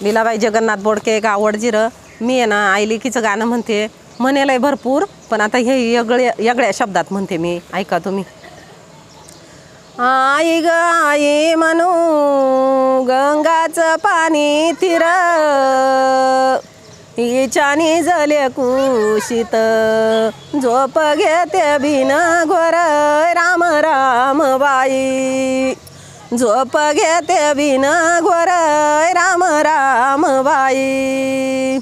लीलाबाई जगन्नाथ बोडके गावड वडजिरं मी आहे ना आईलिकीचं गाणं म्हणते. म्हणेलंय भरपूर पण आता हे यगळ्या यगळ्या शब्दात म्हणते मी. ऐका तुम्ही. आई ग आई म्हणू गंगाचं पाणी थिर. इचानी जले कुशीत. झोप घेते बिन घोर. राम राम बाई. झोप घेते बिन घोर. राम आई.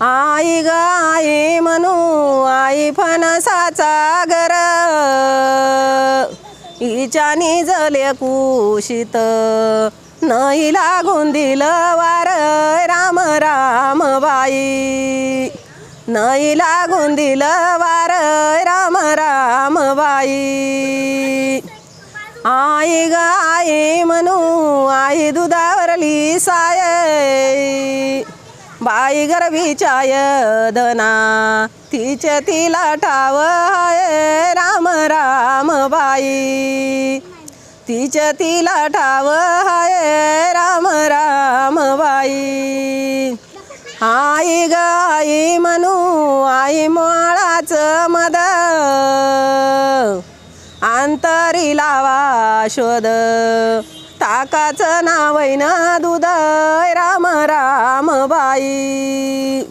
आई ग आई म्हणू आई फणसाचा घर. हिच्यानी जले कुशीत नाही लागून दिलं वार. राम राम बाई. नाही लागून दिलं वार. राम राम बाई. आई ग आई म्हणू आई दुधावरली साय बाई गरबीच्या दना तिच्या तिला ठाव हाय राम राम बाई तिचे तिला ठाव हाय राम राम बाई आई ग आई म्हणू आई मोळाचं मद तरी लावा शोध. ताकाचं नावैन दूध राम राम बाई.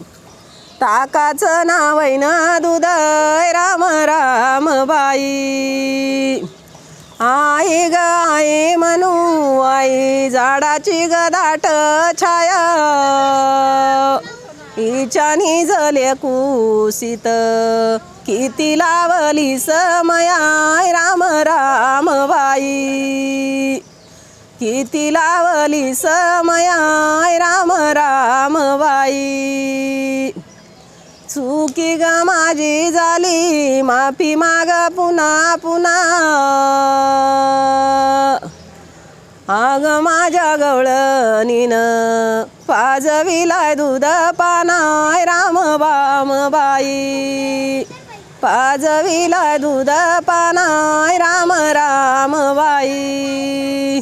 ताकाचं नावैन दूध राम राम बाई. आई ग आई म्हणू आई झाडाची गदाट छाया. हिच्यानी झाले कुसित किती लावली समया राम राम बाई. किती लावली समया राम राम बाई. चुकी ग माझी झाली माफी माग पुन्हा पुन्हा. आग माझ्या गवळणीन पाजविलाय दूध पानाय राम बाम बाई. पाजविलाय दूध पानाय राम राम बाई.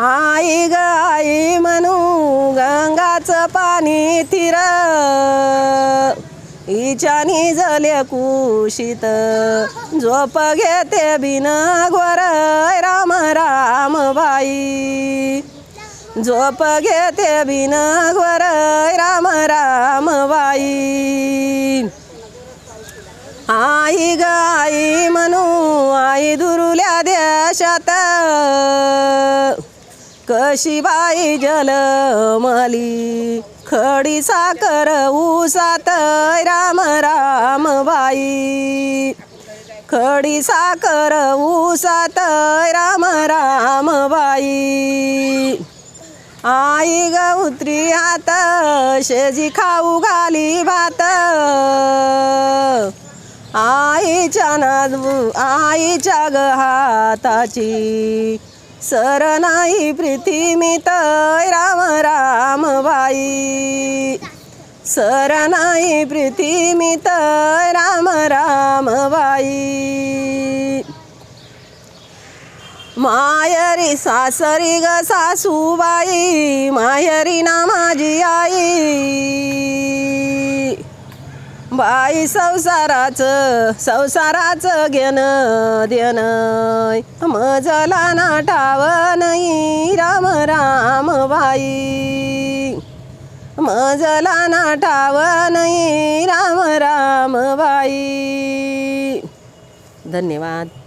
आई ग आई म्हणू गंगाचं पाणी थिर हिच्यानी झाले कुशीत. झोप घेते बिन घोर राम राम बाई. झोप घेते बिन घोर राम राम बाई. आई गाई म्हणू आई दुरुल्या देशात. कशी बाई जलमली? खडी साखर उसात राम राम बाई. खडी साखर उसात राम राम बाई. आई ग उतरी हात शेजी खाऊ घाली भात. आईच्या नाद आईच्या ग हाताची सरनाई नाही प्रीतीमित राम राम बाई। सरनाई नाही राम राम बाई। मायरी सासरी ग सासूबाई मायरी ना माझी बाई संसाराचं संसाराचं घेणं देणं मजला नाटाव नाही. राम राम बाई. मजला नाटाव नाही. राम राम बाई. धन्यवाद.